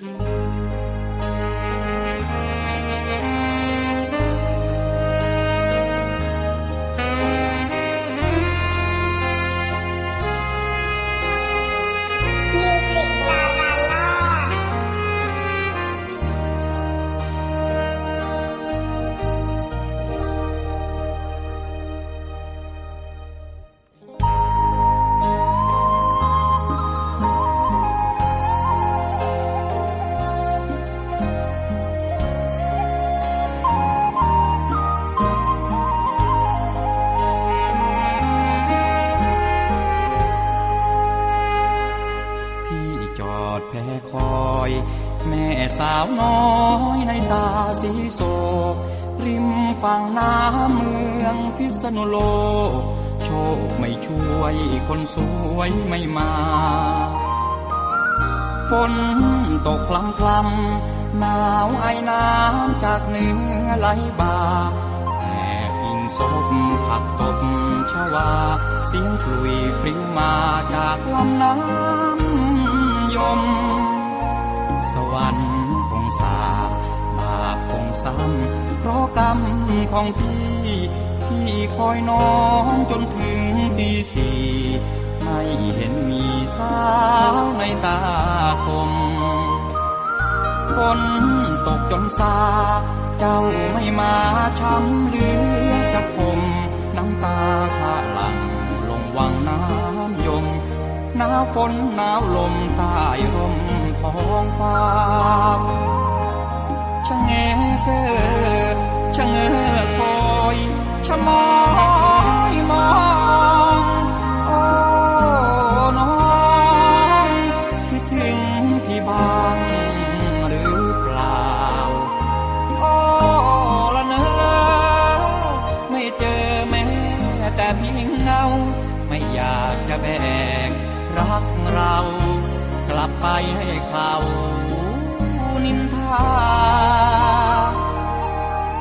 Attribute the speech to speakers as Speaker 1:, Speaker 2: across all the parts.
Speaker 1: มิ
Speaker 2: แม่สาวน้อยในตาสีโศกริมฝั่งน้ำเมืองพิษณุโลก โชคไม่ช่วยคนสวยไม่มา ฝนตกพลำพลำหนาวไอน้ำจากเหนือไหลบ่าแอบอิงศพผักตบชวา เสียงกลุยพลิ้วมาจากลำน้ำยม สวรรค์คงสาบาปคงซ้ำเพราะกรรมของพี่ พี่คอยน้องจนถึงตีสี่ไม่เห็นมีสาวในตาคมฝนตกจนซาเจ้าไม่มาช้ำหลือจะคมน้ำตาข้าหลังลงวังน้ำยมหนาวฝนหนาวลมใต้ร่ม ท้องฟ้าชะแงเกอชะเงอคอยชะมอยมองโอ้น้องคิดถึงพี่บ้างหรือเปล่าโอ้ละเนอไม่เจอแม้แต่เพียงเงาไม่อยากจะแบ่งรักเรา กลับไปให้เขานินทา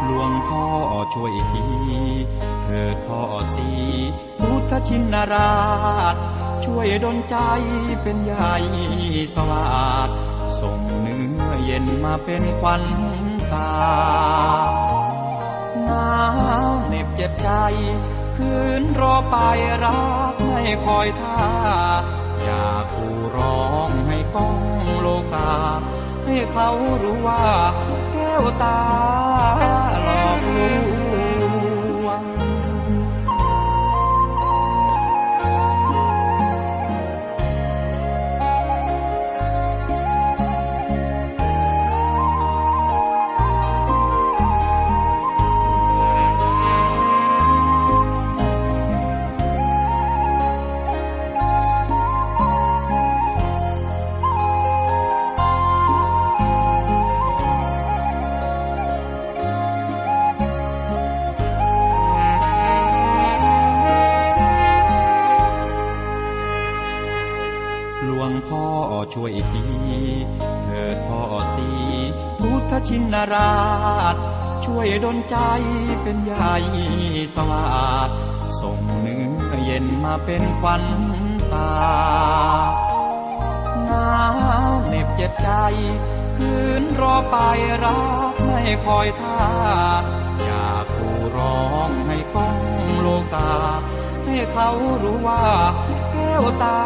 Speaker 2: หลวงพ่อช่วยทีเถิดพ่อสีพุทธชินราช ช่วยดลใจเป็นใหญ่สวาดส่งเนื้อเย็นมาเป็นควันตาหนาวเหน็บเจ็บใจ คืนรอไปรักไม่คอยท่า อยากผู้ร้องให้ก้องโลกา ให้เขารู้ว่าแก้วตาหลอกลว หลวงพ่อช่วยที เถิดพ่อสีพุทธชินราช ช่วยดลใจเป็นใหญ่สวาดส่งเนื้อเย็นมาเป็นควันตาหนาวเหน็บเจ็บใจ คืนรอไปรักไม่คอยท่า อยากกูร้องให้ก้องโลกา ให้เขารู้ว่าแก้วตา